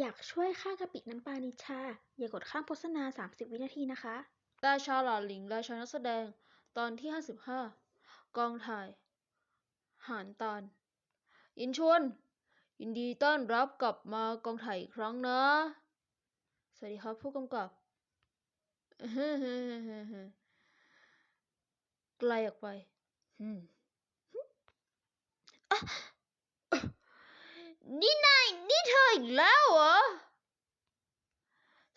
อยากช่วยค่ากะปิน้ำปลานิชชา อย่ากดข้ามโฆษณา 30 วินาทีนะคะ ราชาหลานหลิงราชานักแสดง ตอนที่ 55 กองถ่าย หานตาลยินชวน ยินดีต้อนรับกลับมากองถ่ายอีกครั้งนะ สวัสดีครับผู้กำกับ ไกลออกไปอืมนี่นายนี่ เธออีกแล้วเหรอ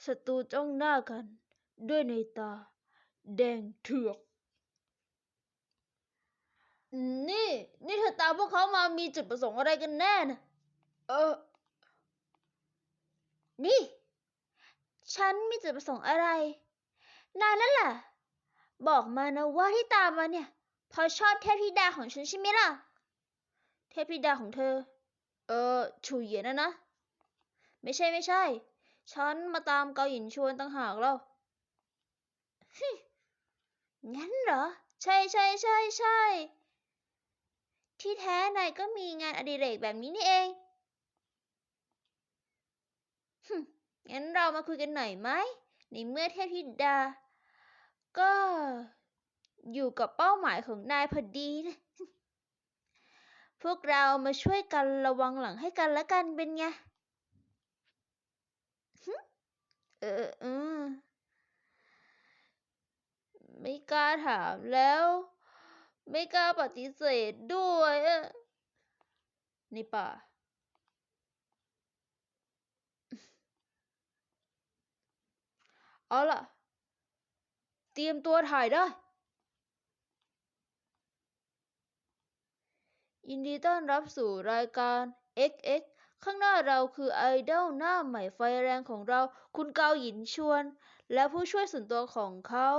ศัตรูจ้องหน้ากัน ด้วยในตา แดงเถือก นี่ นี่เธอตามพวกเขามามีจุดประสงค์อะไรกันแน่นะเออ นี่ ฉันมีจุดประสงค์อะไร นานั่นแหละบอกมานะว่าที่ตามมาเนี่ยเพราะชอบเทพธิดาของฉันใช่ไหมล่ะ เทพธิดาของเธอ เออชูเหยียนนะนะ ไม่ใช่ไม่ใช่ ฉันมาตามเกาหยินชวนต่างหากแล้วฮงั้นเหรอ ใช่ใช่ใช่ใช่ ที่แท้นายก็มีงานอดิเรกแบบนี้นี่เองฮึงั้นเรามาคุยกันหน่อยไหม ในเมื่อเทพธิดา ก็อยู่กับเป้าหมายของนายพอดีนะ พวกเรามาช่วยกันระวังหลังให้กันและกันเป็นไงหึเออเออไม่กล้าถามแล้ว ไม่กล้าปฏิเสธด้วยอะในป่า เอาล่ะ เตรียมตัวถ่ายได้ ยินดีต้อนรับสู่รายการ XX ข้างหน้าเราคือไอดอลหน้าใหม่ไฟแรงของเรา คุณเกาหยินชวน และผู้ช่วยส่วนตัวของเขา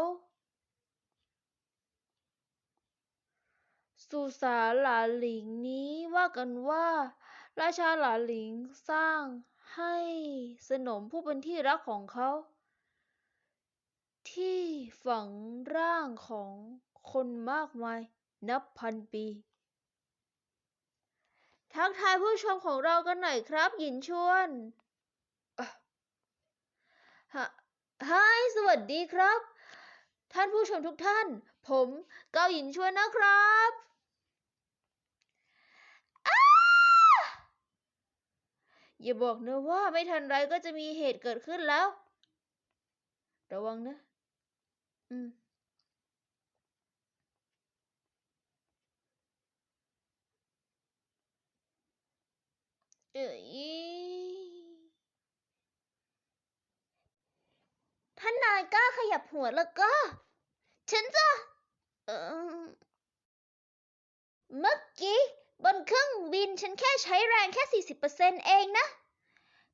สุสานหลานหลิงนี้ว่ากันว่า ราชาหลานหลิงสร้างให้สนมผู้เป็นที่รักของเขา ที่ฝังร่างของคนมากมาย นับพันปี ทักทายผู้ชมของเรากันหน่อยครับ หยินชวนอะฮะฮายสวัสดีครับ ท่านผู้ชมทุกท่าน ผมเกาหยินชวนนะครับอย่าบอกนะว่าไม่ทันไรก็จะมีเหตุเกิดขึ้นแล้ว ระวังนะ อืม เอ๋ย ท่านนายกล้าขยับหัวแล้วก็ ฉันจะเออเมื่อกี้บนเครื่องบินฉันแค่ใช้แรงแค่ 40%เองนะ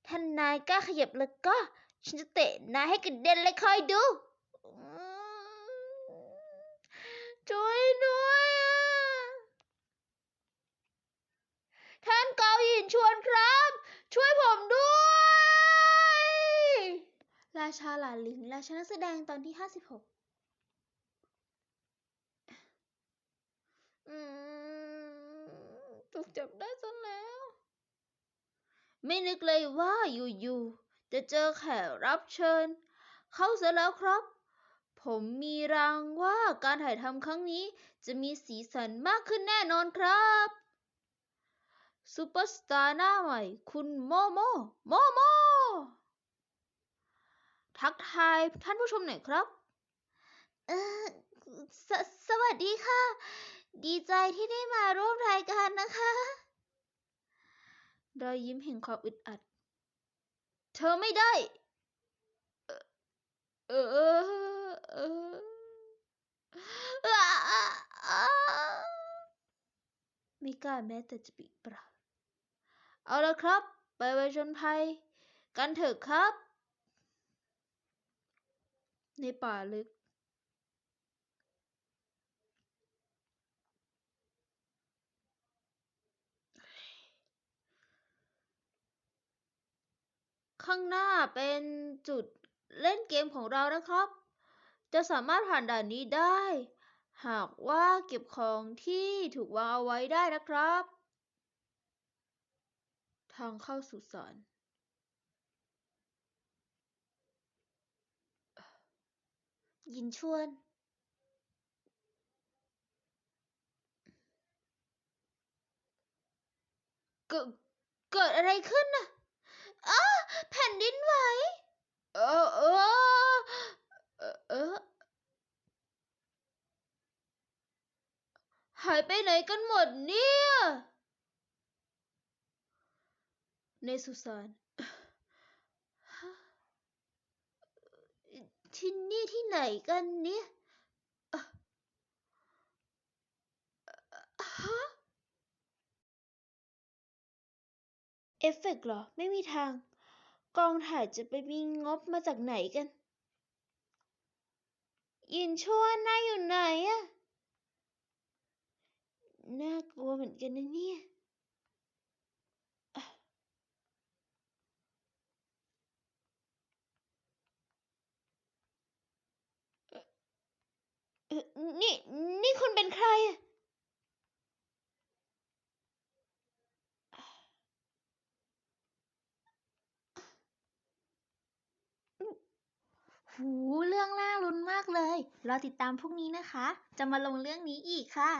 ท่านนายกล้าขยับแล้วก็ ฉันจะเตะนายให้กระเด็นเลยคอยดู ช่วยด้วยอะท่านเกาหยินชวนครับ ช่วยผมด้วย รา ชาหลานหลิง ราชานักแสดงตอนที่56อืมถูกจับได้ซะแล้ว ไม่นึกเลยว่าอยู่ๆ จะเจอแขกรับเชิญ เข้าเสียแล้วครับ ผมมีรางว่าการถ่ายทำครั้งนี้จะมีสีสันมากขึ้นแน่นอนครับซูเปอร์สตาร์หน้าใหม่ คุณโมโม โมโม ทักทายท่านผู้ชมหน่อยครับ เออสสวัสดีค่ะ ดีใจที่ได้มาร่วมรายการนะคะรอยยิ้มแห่งความอึดอัด เธอไม่ได้ เออ เออ เออไม่กล้าแม้แต่จะปิปากเอาละครับ ไปไวชนภัย กันเถอะครับ ในป่าลึกข้างหน้าเป็นจุดเล่นเกมของเรานะครับ จะสามารถผ่านด่านนี้ได้ หากว่าเก็บของที่ถูกวางเอาไว้ได้นะครับ ทางเข้าสุสาน ยินชวน เกิดเกิดอะไรขึ้นน่ะอ้าแผ่นดินไหว เออเออเออเออหายไปไหนกันหมดเนี่ย ในสุสาน ที่นี่ที่ไหนกันเนี่ยฮะเอฟเฟกต์เหรอ ไม่มีทาง กองถ่ายจะไปมีงบมาจากไหนกัน ยินชั่วนายอยู่ไหนอะน่ากลัวเหมือนกันนะเนี่ยอะเอ่อเอ่อ นี่ นี่คุณเป็นใครอะหูเรื่องน่าลุ้นมากเลย รอติดตามพรุ่งนี้นะคะ จะมาลงเรื่องนี้อีกค่ะ